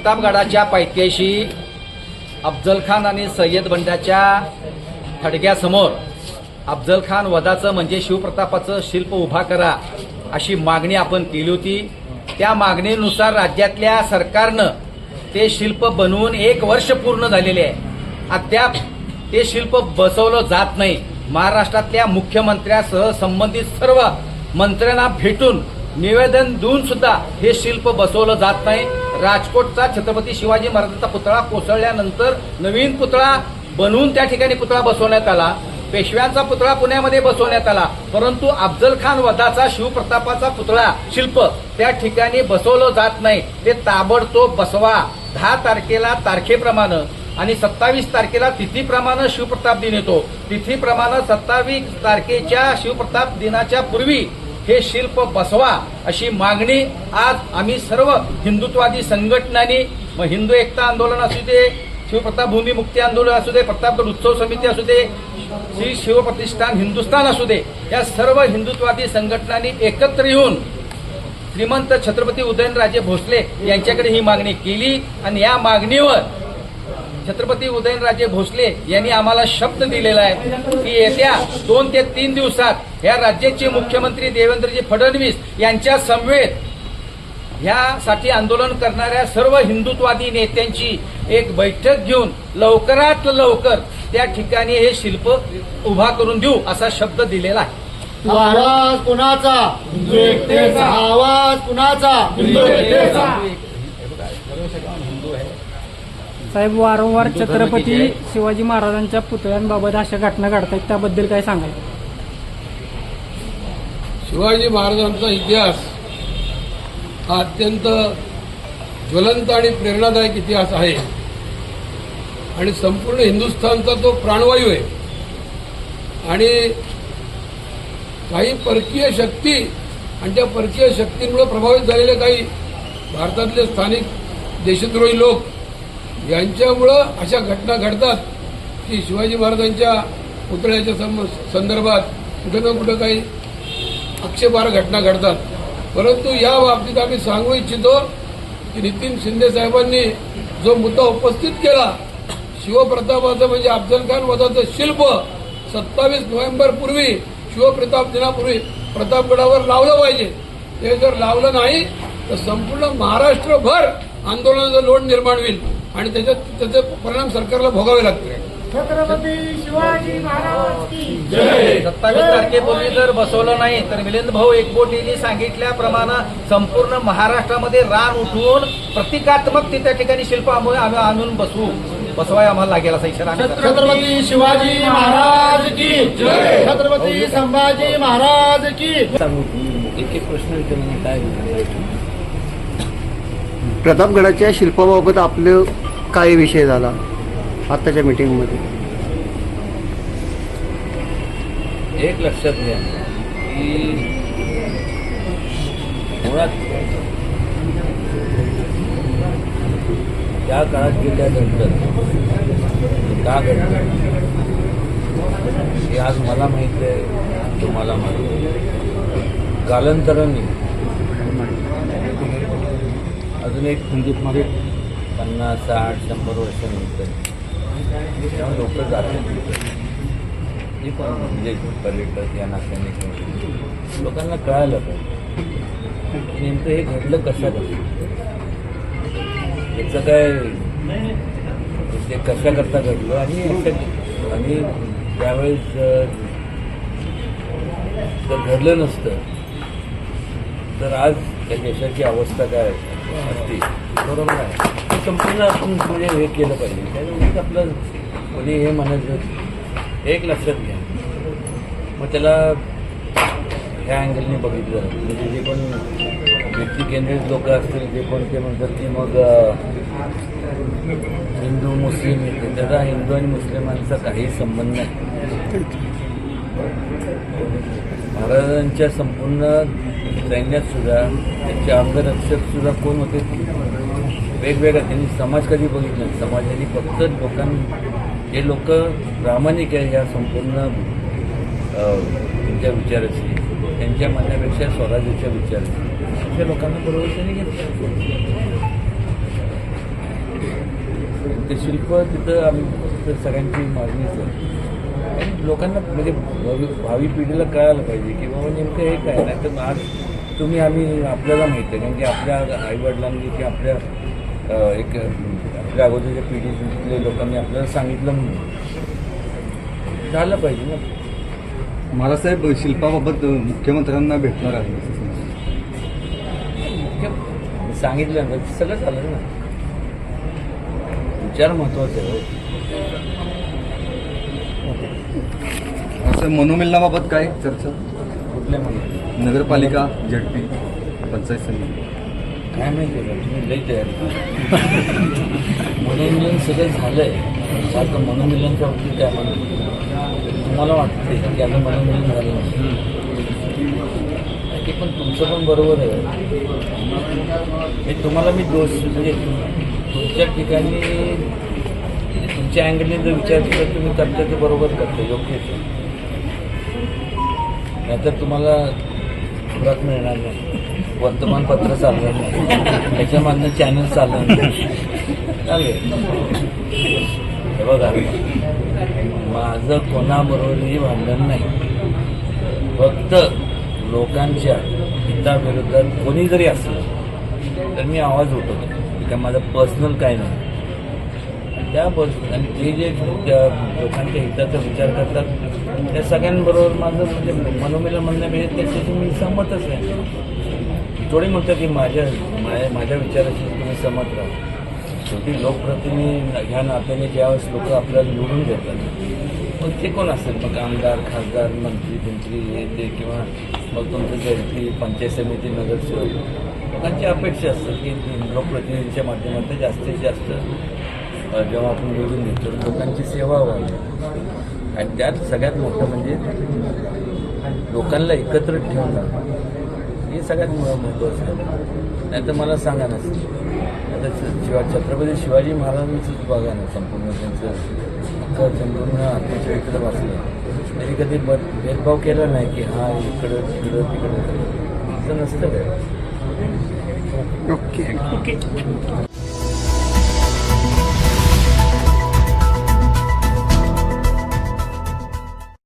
प्रतापगडाच्या पायथ्याशी अफजल खान आणि सय्यद बंडाच्या थडग्यासमोर अफजल खान वधाचं म्हणजे शिवप्रतापाचं शिल्प उभा करा अशी मागणी आपण केली होती. त्या मागणीनुसार राज्यातल्या सरकारनं ते शिल्प बनवून एक वर्ष पूर्ण झालेले आहे. अद्याप ते शिल्प बसवलं जात नाही. महाराष्ट्रातल्या मुख्यमंत्र्यासह संबंधित सर्व मंत्र्यांना भेटून निवेदन देऊन सुद्धा हे शिल्प बसवलं जात नाही. राजकोटचा छत्रपती शिवाजी महाराजांचा पुतळा कोसळल्यानंतर नवीन पुतळा बनवून त्या ठिकाणी पुतळा बसवण्यात आला. पेशव्यांचा पुतळा पुण्यामध्ये बसवण्यात आला. परंतु अफजल खान वधाचा शिवप्रतापाचा पुतळा शिल्प त्या ठिकाणी बसवलं जात नाही. ते ताबडतोब बसवा. दहा तारखेला तारखेप्रमाणे आणि सत्तावीस तारखेला तिथीप्रमाणे शिवप्रताप दिन येतो. तिथीप्रमाणे सत्तावीस तारखेच्या शिवप्रताप दिनाच्या पूर्वी हे शिल्प बसवा अशी मागणी आज आम्ही सर्व हिंदुत्वादी संघटनांनी मग हिंदू एकता आंदोलन असू दे शिवप्रताप भूमी मुक्ती आंदोलन असू दे प्रतापगड उत्सव समिती असू दे श्री शिवप्रतिष्ठान हिंदुस्थान असू दे या सर्व हिंदुत्वादी संघटनांनी एकत्र येऊन श्रीमंत छत्रपती उदयनराजे भोसले यांच्याकडे ही मागणी केली आणि या मागणीवर छत्रपती उदयनराजे भोसले यांनी आम्हाला शब्द दिलेला आहे की येत्या दोन ते तीन दिवसात या राज्याचे मुख्यमंत्री देवेंद्रजी फडणवीस यांच्या समवेत यासाठी आंदोलन करणाऱ्या सर्व हिंदुत्वादी नेत्यांची एक बैठक घेऊन लवकरात लवकर त्या ठिकाणी हे शिल्प उभा करून देऊ असा शब्द दिलेला आहे. आवाज कुणाचा? आवाज कुणाचा? साहेब वारंवार छत्रपती शिवाजी महाराजांच्या पुतळ्यांबाबत अशा घटना घडतात त्याबद्दल काय सांगाल? शिवाजी महाराजांचा इतिहास हा अत्यंत ज्वलंत आणि प्रेरणादायक इतिहास आहे. आणि संपूर्ण हिंदुस्थानचा तो प्राणवायू आहे. आणि काही परकीय शक्ती आणि त्या परकीय शक्तींमुळे प्रभावित झालेले काही भारतातले स्थानिक देशद्रोही लोक यांच्यामुळं अशा घटना घडतात की शिवाजी महाराजांच्या पुतळ्याच्या सम- संदर्भात कुठं ना कुठं काही आक्षेपार घटना घडतात. परंतु या बाबतीत आम्ही सांगू इच्छितो की नितीन शिंदे साहेबांनी जो मुद्दा उपस्थित केला शिवप्रतापाचं म्हणजे अफजल खान वधाचं शिल्प सत्तावीस नोव्हेंबर पूर्वी शिवप्रताप दिनापूर्वी प्रतापगडावर लावलं पाहिजे. ते जर लावलं नाही तर संपूर्ण महाराष्ट्रभर आंदोलनाचा लोड निर्माण होईल. आणि त्याच्यात त्याचे परिणाम सरकारला भोगावे लागतील. छत्रपती शिवाजी महाराज की सत्तावीस तारखेपूर्वी जर बसवलं नाही तर मिलिंद भाऊ एकबोट यांनी सांगितल्याप्रमाणे संपूर्ण महाराष्ट्रामध्ये रान उठवून प्रतिकात्मक ते त्या ठिकाणी शिल्प आम्ही आम्ही आणून बसवू. बसवाय आम्हाला लागेल असा इशारा. छत्रपती शिवाजी महाराज की छत्रपती संभाजी महाराज की एक एक प्रश्न विचारून काय प्रतापगडाच्या शिल्पाबाबत आपलं काय विषय झाला? आत्ताच्या मीटिंगमध्ये एक लक्षात घ्या. की मुळात त्या काळात गेल्यानंतर काय का घडलं? हे आज मला माहीत आहे तुम्हाला माहिती कालांतराने अजून एक हिंदूमध्ये पन्नास साठ शंभर वर्षानंतर. तेव्हा लोक जाते पण म्हणजे पर्यटक या नात्याने लोकांना कळायला पाहिजे. नेमकं हे घडलं कशासाठी याचं काय ते कशा करता घडलं आणि आणि त्यावेळेस जर घडलं नसतं तर आज त्या देशाची अवस्था काय असते. बरोबर आहे. ते संपूर्ण आपण म्हणजे हे केलं पाहिजे. त्यामुळे आपलं कोणी हे म्हणायचं एक लक्षात घ्या. मग त्याला ह्या अँगलने बघितलं म्हणजे जे पण व्यक्ती केंद्रित लोक असतील जे पण ते म्हणतात की मग हिंदू मुस्लिम त्याचा हिंदू आणि मुस्लिमांचा काही संबंध नाही. महाराजांच्या संपूर्ण सैन्यातसुद्धा त्यांचे अंगरक्षकसुद्धा कोण होते? वेगवेगळ्या. त्यांनी समाज कधी बघितला समाजाने फक्त लोकांनी हे लोक प्रामाणिक आहे या संपूर्ण त्यांच्या विचाराची त्यांच्या म्हणण्यापेक्षा स्वराज्याच्या विचाराची अशा लोकांना बरोबर त्यांनी घेतलं. ते शिल्प तिथं आम्ही सगळ्यांची मागणीच आहे. आणि लोकांना म्हणजे भावी भावी पिढीला कळायला पाहिजे की बाबा नेमकं हे काय? नाही तर आज तुम्ही आम्ही आपल्याला माहिती आहे कारण की आपल्या आईवडिलांनी किंवा आपल्या एक आपल्या अगोदरच्या पिढीतल्या लोकांनी आपल्याला सांगितलं म्हणून. झालं पाहिजे ना. महाराजसाहेब शिल्पाबाबत मुख्यमंत्र्यांना भेटणार आहे. मी सांगितलं ना सगळं झालं ना. विचार महत्त्वाचा आहे हो. असं मनोमिलनाबाबत काय चर्चा? म्हणून नगरपालिका झडपी पंचायत समिती. काय माहिती तुम्ही लई तयारी मनोमिलन सगळं झालंय. सारखं मनोमिलनच्या बाबतीत काय म्हणत तुम्हाला वाटते की आता मनोमिलन झालं नाही. ते पण तुमचं पण बरोबर आहे. हे तुम्हाला मी दोष म्हणजे तुमच्या ठिकाणी म्हणजे तुमच्या अँगलने जर विचार केला तुम्ही करता ते बरोबर करता योग्यच आहे. नाहीतर तुम्हाला व्रत मिळणार नाही. वर्तमानपत्र चालणार नाही. त्याच्यामधनं चॅनल चालणार नाही. चालेल. हे बघा. माझं कोणाबरोबरही भांडण नाही. फक्त लोकांच्या हिताविरोधात कोणी जरी असलं तर मी आवाज उठवतो. त्या माझं पर्सनल काय नाही. त्या पर्स आणि ते जे त्या लोकांच्या हिताचा विचार करतात त्या सगळ्यांबरोबर माझं म्हणजे मनोमिलन म्हणण्यापेक्षा म्हणजे त्याच्याशी मी सहमतच आहे. थोडी म्हणतं की माझ्या माझ्या माझ्या विचाराशी तुम्ही सहमत राहा. शेवटी लोकप्रतिनिधी ह्या नात्याने ज्यावेळेस लोक आपल्याला निवडून देतात मग ते कोण असेल? मग आमदार खासदार मंत्री मंत्री हे ते किंवा मग तुमचं झडपी पंचायत समिती नगरसेवक लोकांची अपेक्षा असते की लोकप्रतिनिधींच्या माध्यमातून जास्तीत जास्त जेव्हा आपण निवडून देतो लोकांची सेवा व्हावी. आणि त्यात सगळ्यात मोठं म्हणजे लोकांना एकत्र ठेवणं. हे सगळ्यात महत्त्वाचं आहे. नाही तर मला सांगा ना आता शिवा छत्रपती शिवाजी महाराजांचंच बघा ना संपूर्ण त्यांचं अख्खं संपूर्ण आत्मचरित्र वाचलं. तरी कधी ब भेदभाव केला नाही की हा इकडं तिकडं तिकडं. असं नसतं काय? ओके.